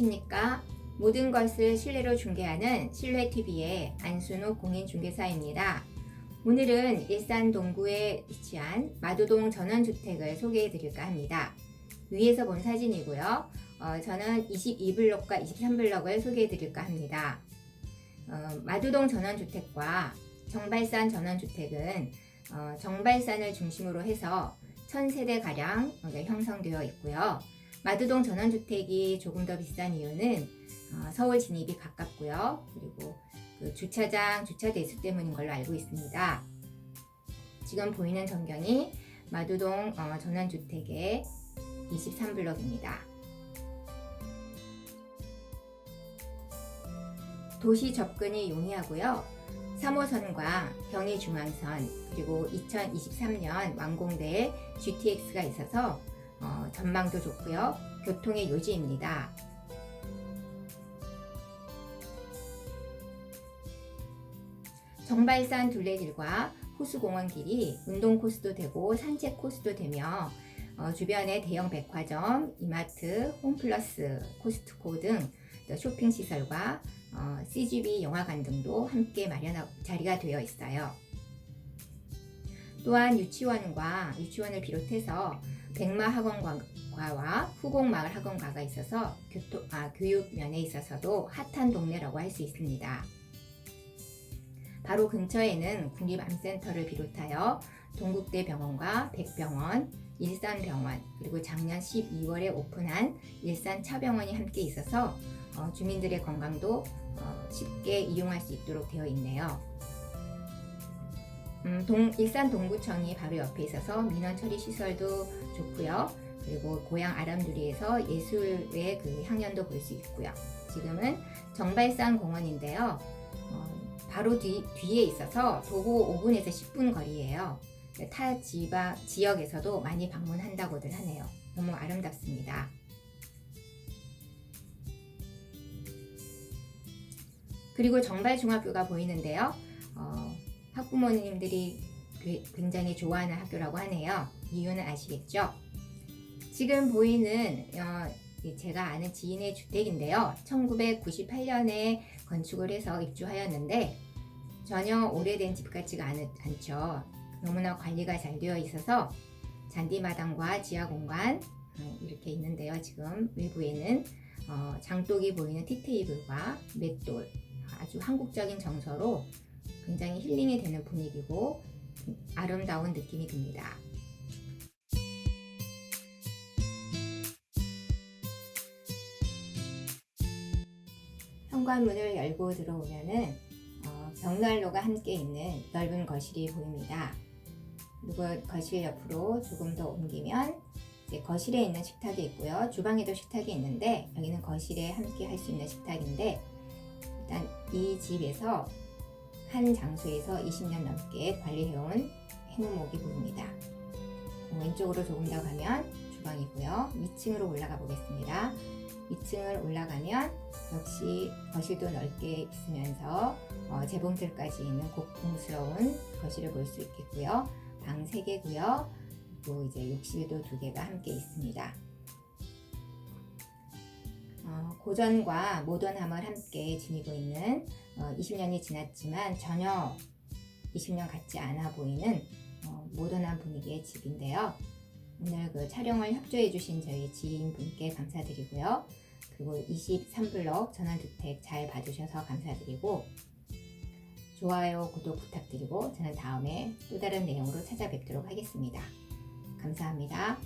안녕하십니까. 모든 것을 실내로 중개하는 실내TV의 안순욱 공인중개사입니다. 오늘은 일산 동구에 위치한 마두동 전원주택을 소개해 드릴까 합니다. 위에서 본 사진이고요. 어, 저는 22블록과 23블록을 소개해 드릴까 합니다. 어, 마두동 전원주택과 정발산 전원주택은 어, 정발산을 중심으로 해서 1000세대가량 형성되어 있고요. 마두동 전원주택이 조금 더 비싼 이유는 어, 서울 진입이 가깝고요. 그리고 그 주차장 주차 대수 때문인 걸로 알고 있습니다. 지금 보이는 전경이 마두동 어, 전원주택의 23블럭입니다. 도시 접근이 용이하고요. 3호선과 경의중앙선 그리고 2023년 완공될 GTX가 있어서 어, 전망도 좋고요. 교통의 요지입니다. 정발산 둘레길과 호수공원길이 운동 코스도 되고 산책 코스도 되며 어, 주변에 대형 백화점, 이마트, 홈플러스, 코스트코 등 쇼핑 시설과 어, CGV 영화관 등도 함께 마련 자리가 되어 있어요. 또한 유치원과 유치원을 비롯해서 백마 학원과와 후곡마을 학원과가 있어서 교토, 아, 교육 면에 있어서도 핫한 동네라고 할 수 있습니다. 바로 근처에는 국립암센터를 비롯하여 동국대 병원과 백병원, 일산병원, 그리고 작년 12월에 오픈한 일산차병원이 함께 있어서 어, 주민들의 건강도 어, 쉽게 이용할 수 있도록 되어 있네요. 음, 동, 일산 동구청이 바로 옆에 있어서 민원 처리 시설도 좋고요. 그리고 고향 아람두리에서 예술의 그 향연도 볼 수 있고요. 지금은 정발산 공원인데요. 어, 바로 뒤, 뒤에 있어서 도보 5분에서 10분 거리예요. 타 지방 지역에서도 많이 방문한다고들 하네요. 너무 아름답습니다. 그리고 정발중학교가 보이는데요. 어, 학부모님들이 굉장히 좋아하는 학교라고 하네요. 이유는 아시겠죠? 지금 보이는 어, 제가 아는 지인의 주택인데요. 1998년에 건축을 해서 입주하였는데 전혀 오래된 집 같지가 않, 않죠. 너무나 관리가 잘 되어 있어서 잔디마당과 지하 공간 어, 이렇게 있는데요. 지금 외부에는 어, 장독이 보이는 티테이블과 맷돌 아주 한국적인 정서로 굉장히 힐링이 되는 분위기고 아름다운 느낌이 듭니다. 현관문을 열고 들어오면은 어, 벽난로가 함께 있는 넓은 거실이 보입니다. 그리고 거실 옆으로 조금 더 옮기면 거실에 있는 식탁이 있고요. 주방에도 식탁이 있는데 여기는 거실에 함께 할 수 있는 식탁인데 일단 이 집에서 한 장소에서 20년 넘게 관리해온 해무목이 보입니다. 왼쪽으로 조금 더 가면 주방이고요. 위층으로 올라가 보겠습니다. 위층을 올라가면 역시 거실도 넓게 있으면서 어, 재봉틀까지 있는 고풍스러운 거실을 볼 수 있겠고요. 방 3개고요. 또 이제 욕실도 2개가 함께 있습니다. 어, 고전과 모던함을 함께 지니고 있는 어, 20년이 지났지만 전혀 20년 같지 않아 보이는 어, 모던한 분위기의 집인데요. 오늘 그 촬영을 협조해 주신 저희 지인분께 감사드리고요. 그리고 23블럭 전원주택 잘 봐주셔서 감사드리고 좋아요, 구독 부탁드리고 저는 다음에 또 다른 내용으로 찾아뵙도록 하겠습니다. 감사합니다.